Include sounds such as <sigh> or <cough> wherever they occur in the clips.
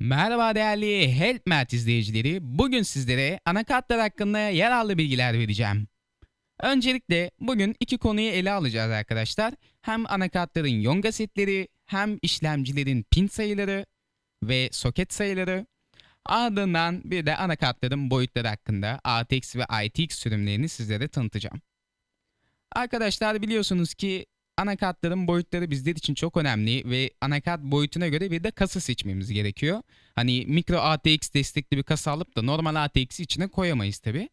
Merhaba değerli HelpMert izleyicileri. Bugün sizlere anakartlar hakkında yararlı bilgiler vereceğim. Öncelikle bugün iki konuyu ele alacağız arkadaşlar. Hem anakartların yonga setleri hem işlemcilerin pin sayıları ve soket sayıları. Ardından bir de anakartların boyutları hakkında ATX ve ITX sürümlerini sizlere tanıtacağım. Arkadaşlar biliyorsunuz ki anakartların boyutları bizler için çok önemli ve anakart boyutuna göre bir de kasa seçmemiz gerekiyor. Hani mikro ATX destekli bir kasa alıp da normal ATX'i içine koyamayız tabi.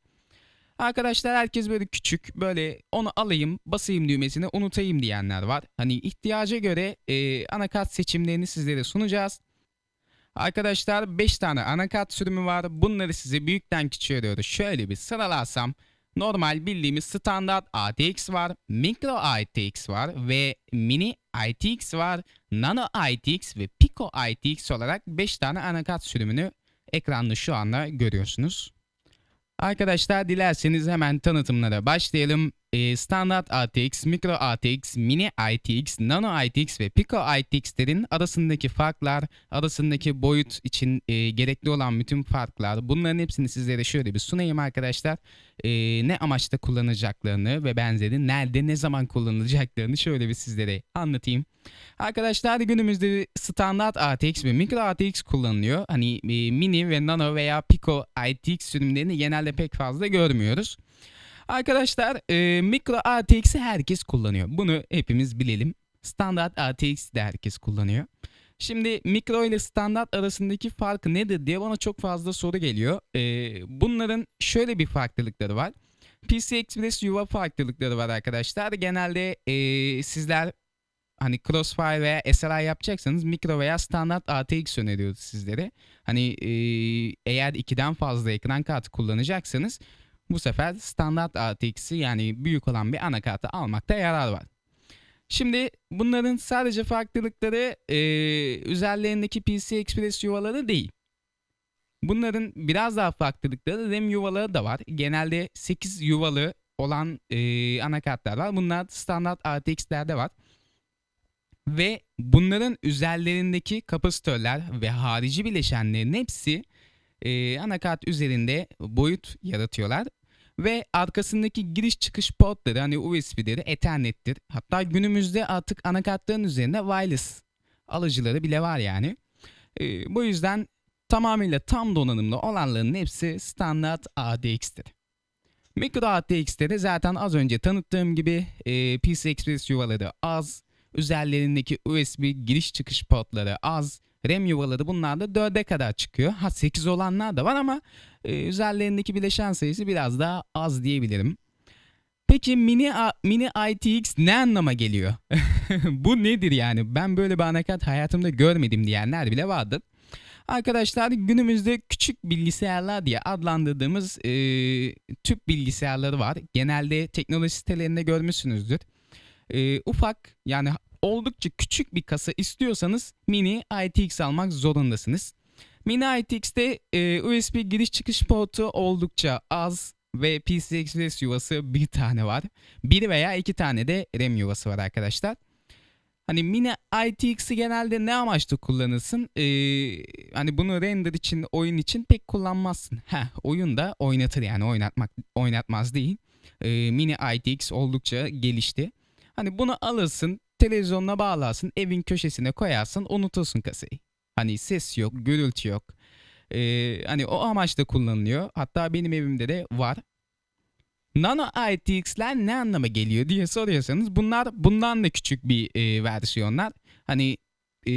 Arkadaşlar herkes böyle küçük böyle onu alayım basayım düğmesine unutayım diyenler var. Hani ihtiyaca göre e, anakart seçimlerini sizlere sunacağız. Arkadaşlar 5 tane anakart sürümü var. Bunları size büyükten küçüğe doğru şöyle bir sıralarsam normal bildiğimiz standart ATX var, micro ATX var ve mini ITX var, nano ITX ve pico ITX olarak 5 tane anakart sürümünü ekranda şu anda görüyorsunuz. Arkadaşlar dilerseniz hemen tanıtımlara başlayalım. Ee, standart ATX, Micro ATX, Mini ITX, Nano ITX ve Pico ITX'lerin arasındaki farklar, arasındaki boyut için e, gerekli olan bütün farklar bunların hepsini sizlere şöyle bir sunayım arkadaşlar. Ee, ne amaçla kullanacaklarını ve benzeri nerede ne zaman kullanılacaklarını şöyle bir sizlere anlatayım. Arkadaşlar günümüzde standart ATX ve Micro ATX kullanılıyor. Hani e, Mini ve Nano veya Pico ITX sürümlerini genelde pek fazla görmüyoruz. Arkadaşlar e, Micro ATX'i herkes kullanıyor. Bunu hepimiz bilelim. Standart ATX de herkes kullanıyor. Şimdi mikro ile standart arasındaki fark nedir diye bana çok fazla soru geliyor. E, bunların şöyle bir farklılıkları var. PC Express yuva farklılıkları var arkadaşlar. Genelde e, sizler hani Crossfire veya SLI yapacaksanız mikro veya standart ATX öneriyoruz sizlere. Hani e, eğer ikiden fazla ekran kartı kullanacaksanız bu sefer standart ATX'i yani büyük olan bir anakartı almakta yarar var. Şimdi bunların sadece farklılıkları e, üzerlerindeki PC Express yuvaları değil. Bunların biraz daha farklılıkları RAM yuvaları da var. Genelde 8 yuvalı olan e, anakartlar var. Bunlar standart ATX'lerde var. Ve bunların üzerlerindeki kapasitörler ve harici bileşenlerin hepsi e, anakart üzerinde boyut yaratıyorlar. Ve arkasındaki giriş çıkış portları hani USB'leri Ethernet'tir. Hatta günümüzde artık anakartların üzerinde wireless alıcıları bile var yani. E, bu yüzden tamamıyla tam donanımlı olanların hepsi standart ADX'tir. Micro ATX'te de zaten az önce tanıttığım gibi e, PC Express yuvaları az, üzerlerindeki USB giriş çıkış portları az, RAM yuvaları bunlar da 4'e kadar çıkıyor. Ha 8 olanlar da var ama e, üzerlerindeki bileşen sayısı biraz daha az diyebilirim. Peki mini mini ITX ne anlama geliyor? <laughs> Bu nedir yani? Ben böyle bir anakart hayatımda görmedim diyenler bile vardır. Arkadaşlar günümüzde küçük bilgisayarlar diye adlandırdığımız e, tüp bilgisayarları var. Genelde teknoloji sitelerinde görmüşsünüzdür. E, ufak yani oldukça küçük bir kasa istiyorsanız mini ITX almak zorundasınız. Mini ITX'te e, USB giriş çıkış portu oldukça az ve PC Express yuvası bir tane var. Bir veya iki tane de RAM yuvası var arkadaşlar. Hani mini ITX'i genelde ne amaçla kullanırsın? Ee, hani bunu render için, oyun için pek kullanmazsın. Heh, oyun da oynatır yani oynatmak oynatmaz değil. Ee, mini ITX oldukça gelişti. Hani bunu alırsın, televizyonuna bağlarsın, evin köşesine koyarsın, unutursun kasayı. Hani ses yok, gürültü yok. Ee, hani o amaçla kullanılıyor. Hatta benim evimde de var. Nano ITX'ler ne anlama geliyor diye soruyorsanız bunlar bundan da küçük bir e, versiyonlar. Hani e,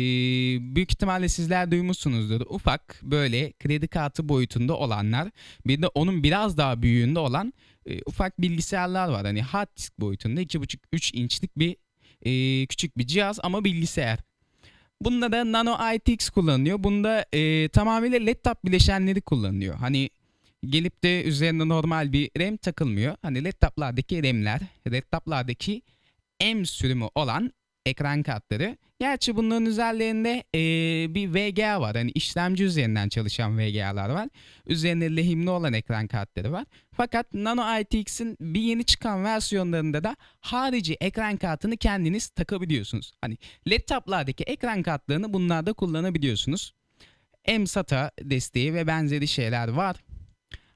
büyük ihtimalle sizler duymuşsunuzdur. Ufak böyle kredi kartı boyutunda olanlar bir de onun biraz daha büyüğünde olan e, ufak bilgisayarlar var. Hani hard disk boyutunda 2,5-3 inçlik bir e, küçük bir cihaz ama bilgisayar. Bunda da Nano ITX kullanılıyor. Bunda e, tamamıyla laptop bileşenleri kullanılıyor. Hani gelip de üzerine normal bir RAM takılmıyor. Hani laptoplardaki RAM'ler, laptoplardaki M sürümü olan ekran kartları. Gerçi bunların üzerlerinde eee, bir VGA var. Hani işlemci üzerinden çalışan VGA'lar var. Üzerine lehimli olan ekran kartları var. Fakat Nano ITX'in bir yeni çıkan versiyonlarında da harici ekran kartını kendiniz takabiliyorsunuz. Hani laptoplardaki ekran kartlarını bunlarda kullanabiliyorsunuz. M-SATA desteği ve benzeri şeyler var.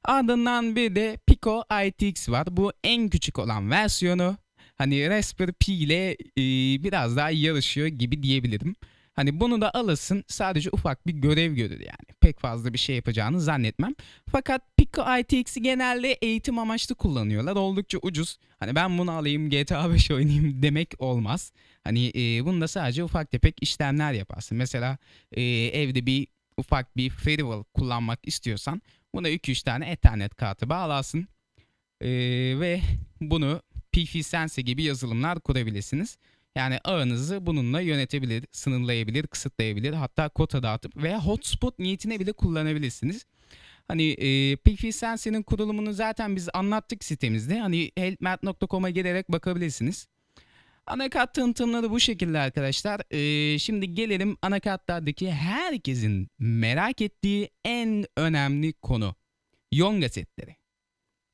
Ardından bir de Pico ITX var. Bu en küçük olan versiyonu. Hani Raspberry Pi ile e, biraz daha yarışıyor gibi diyebilirim. Hani bunu da alırsın sadece ufak bir görev görür yani. Pek fazla bir şey yapacağını zannetmem. Fakat Pico ITX'i genelde eğitim amaçlı kullanıyorlar. Oldukça ucuz. Hani ben bunu alayım GTA 5 oynayayım demek olmaz. Hani e, bunda sadece ufak tefek işlemler yaparsın. Mesela e, evde bir ufak bir firewall kullanmak istiyorsan buna 2-3 tane ethernet kartı bağlarsın. E, ve bunu pfSense gibi yazılımlar kurabilirsiniz. Yani ağınızı bununla yönetebilir, sınırlayabilir, kısıtlayabilir. Hatta kota dağıtıp veya hotspot niyetine bile kullanabilirsiniz. Hani e, pfSense'nin kurulumunu zaten biz anlattık sitemizde. Hani helpmat.com'a gelerek bakabilirsiniz. Anakart tanıtımları bu şekilde arkadaşlar. Ee, şimdi gelelim anakartlardaki herkesin merak ettiği en önemli konu. Yonga setleri.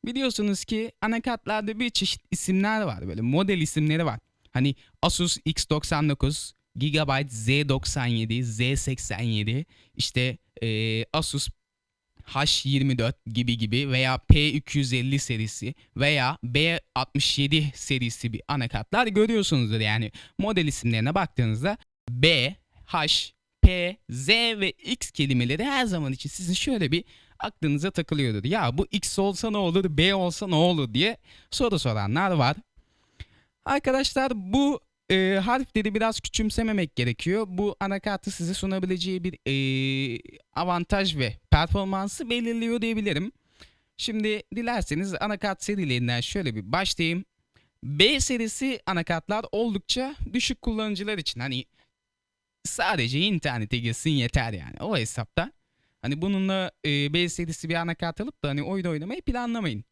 Biliyorsunuz ki anakartlarda bir çeşit isimler var böyle model isimleri var. Hani Asus X99, Gigabyte Z97, Z87, işte e, Asus H24 gibi gibi veya P250 serisi veya B67 serisi bir anakartlar görüyorsunuzdur. Yani model isimlerine baktığınızda B, H, P, Z ve X kelimeleri her zaman için sizin şöyle bir aklınıza takılıyordur. Ya bu X olsa ne olur, B olsa ne olur diye soru soranlar var. Arkadaşlar bu e, harfleri biraz küçümsememek gerekiyor. Bu anakartı size sunabileceği bir e, avantaj ve performansı belirliyor diyebilirim. Şimdi dilerseniz anakart serilerinden şöyle bir başlayayım. B serisi anakartlar oldukça düşük kullanıcılar için hani sadece internete girsin yeter yani o hesapta. Hani bununla e, B serisi bir anakart alıp da hani oyun oynamayı planlamayın.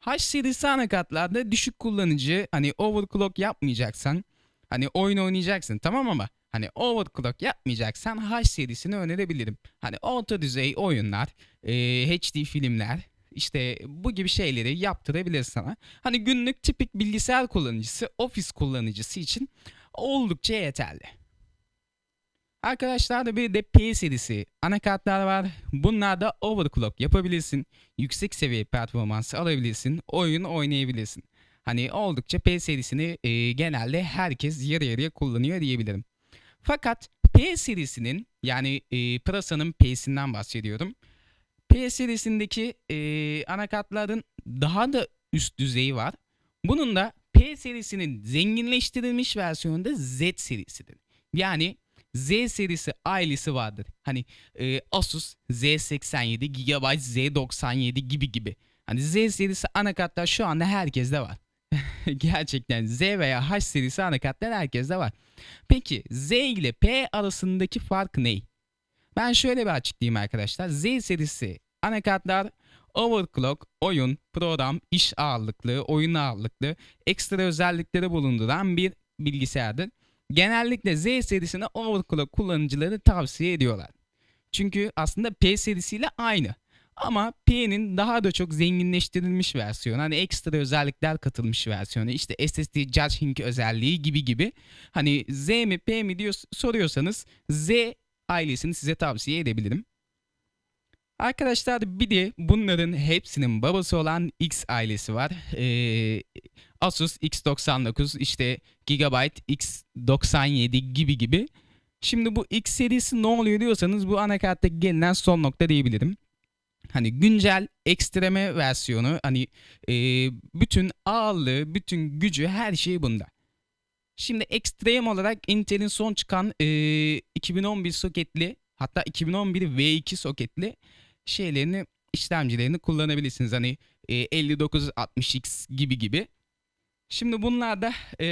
H serisi anakartlarda düşük kullanıcı hani overclock yapmayacaksan hani oyun oynayacaksın tamam ama hani overclock yapmayacaksan H serisini önerebilirim. Hani orta düzey oyunlar, e, HD filmler işte bu gibi şeyleri yaptırabilir sana. Hani günlük tipik bilgisayar kullanıcısı, ofis kullanıcısı için oldukça yeterli. Arkadaşlar da bir de P serisi anakartlar var. Bunlarda overclock yapabilirsin. Yüksek seviye performansı alabilirsin. Oyun oynayabilirsin. Hani oldukça P serisini e, genelde herkes yarı yarıya kullanıyor diyebilirim. Fakat P serisinin yani e, Prasa'nın P'sinden bahsediyorum. P serisindeki e, anakartların daha da üst düzeyi var. Bunun da P serisinin zenginleştirilmiş versiyonu da Z serisidir. Yani Z serisi ailesi vardır. Hani e, Asus Z87, Gigabyte Z97 gibi gibi. Hani Z serisi anakartlar şu anda herkeste var. <laughs> Gerçekten Z veya H serisi anakartlar herkeste var. Peki Z ile P arasındaki fark ne? Ben şöyle bir açıklayayım arkadaşlar. Z serisi anakartlar overclock, oyun, program, iş ağırlıklı, oyun ağırlıklı, ekstra özellikleri bulunduran bir bilgisayardır. Genellikle Z serisine overclock kullanıcıları tavsiye ediyorlar. Çünkü aslında P serisiyle aynı. Ama P'nin daha da çok zenginleştirilmiş versiyonu. Hani ekstra özellikler katılmış versiyonu. İşte SSD Judging özelliği gibi gibi. Hani Z mi P mi diyor soruyorsanız Z ailesini size tavsiye edebilirim. Arkadaşlar bir de bunların hepsinin babası olan X ailesi var. Ee, Asus X99 işte Gigabyte X97 gibi gibi. Şimdi bu X serisi ne oluyor diyorsanız bu anakartta gelinen son nokta diyebilirim. Hani güncel ekstreme versiyonu hani e, bütün ağırlığı, bütün gücü her şey bunda. Şimdi ekstrem olarak Intel'in son çıkan e, 2011 soketli hatta 2011 V2 soketli şeylerini işlemcilerini kullanabilirsiniz. Hani e, 5960X gibi gibi. Şimdi bunlarda e,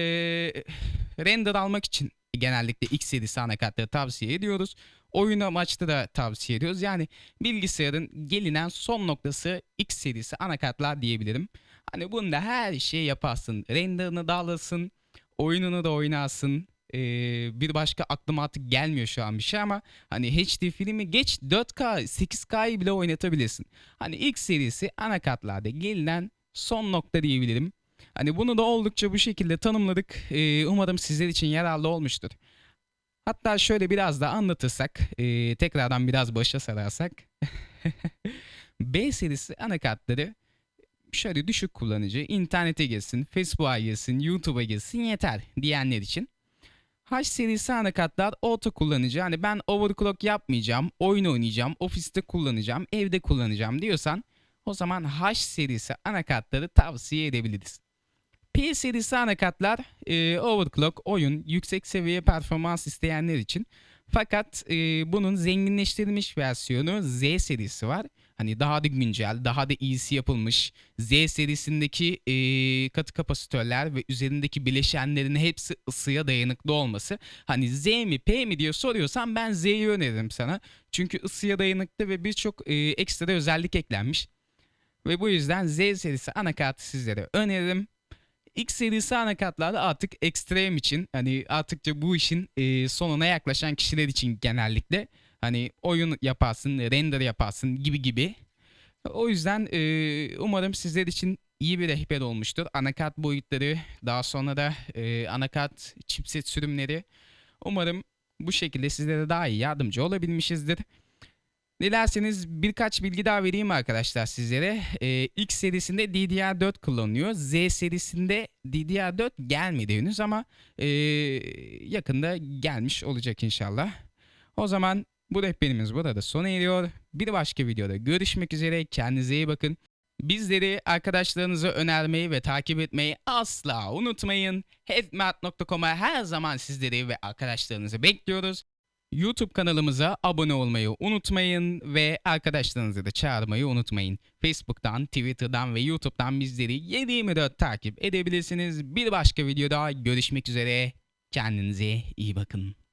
render almak için genellikle X serisi anakartları tavsiye ediyoruz. Oyun amaçlı da tavsiye ediyoruz. Yani bilgisayarın gelinen son noktası X serisi anakartlar diyebilirim. Hani bunda her şeyi yaparsın. Renderını da alırsın. Oyununu da oynarsın. Ee, bir başka aklıma artık gelmiyor şu an bir şey ama hani HD filmi geç 4K 8K'yı bile oynatabilirsin. Hani X serisi anakartlarda gelinen son nokta diyebilirim. Hani bunu da oldukça bu şekilde tanımladık. Ee, umarım sizler için yararlı olmuştur. Hatta şöyle biraz da anlatırsak, e, tekrardan biraz başa sararsak. <laughs> B serisi anakartları şöyle düşük kullanıcı, internete girsin, Facebook'a girsin, YouTube'a girsin yeter diyenler için. H serisi anakartlar orta kullanıcı. Hani ben overclock yapmayacağım, oyun oynayacağım, ofiste kullanacağım, evde kullanacağım diyorsan o zaman H serisi anakartları tavsiye edebiliriz. P serisi anakartlar e, overclock, oyun, yüksek seviye performans isteyenler için. Fakat e, bunun zenginleştirilmiş versiyonu Z serisi var. Hani daha da güncel, daha da iyisi yapılmış. Z serisindeki e, katı kapasitörler ve üzerindeki bileşenlerin hepsi ısıya dayanıklı olması. Hani Z mi P mi diye soruyorsan ben Z'yi öneririm sana. Çünkü ısıya dayanıklı ve birçok e, ekstra özellik eklenmiş. Ve bu yüzden Z serisi anakartı sizlere öneririm. X serisi anakartlarda artık ekstrem için hani artıkça bu işin e, sonuna yaklaşan kişiler için genellikle hani oyun yaparsın, render yaparsın gibi gibi. O yüzden e, umarım sizler için iyi bir rehber olmuştur. Anakart boyutları, daha sonra da e, anakart chipset sürümleri. Umarım bu şekilde sizlere daha iyi yardımcı olabilmişizdir. Dilerseniz birkaç bilgi daha vereyim arkadaşlar sizlere. Ee, X serisinde DDR4 kullanılıyor. Z serisinde DDR4 gelmedi henüz ama ee, yakında gelmiş olacak inşallah. O zaman bu rehberimiz burada sona eriyor. Bir başka videoda görüşmek üzere. Kendinize iyi bakın. Bizleri arkadaşlarınıza önermeyi ve takip etmeyi asla unutmayın. Headmat.com'a her zaman sizleri ve arkadaşlarınızı bekliyoruz. YouTube kanalımıza abone olmayı unutmayın ve arkadaşlarınızı da çağırmayı unutmayın. Facebook'tan, Twitter'dan ve YouTube'dan bizleri 7/24 takip edebilirsiniz. Bir başka videoda görüşmek üzere. Kendinize iyi bakın.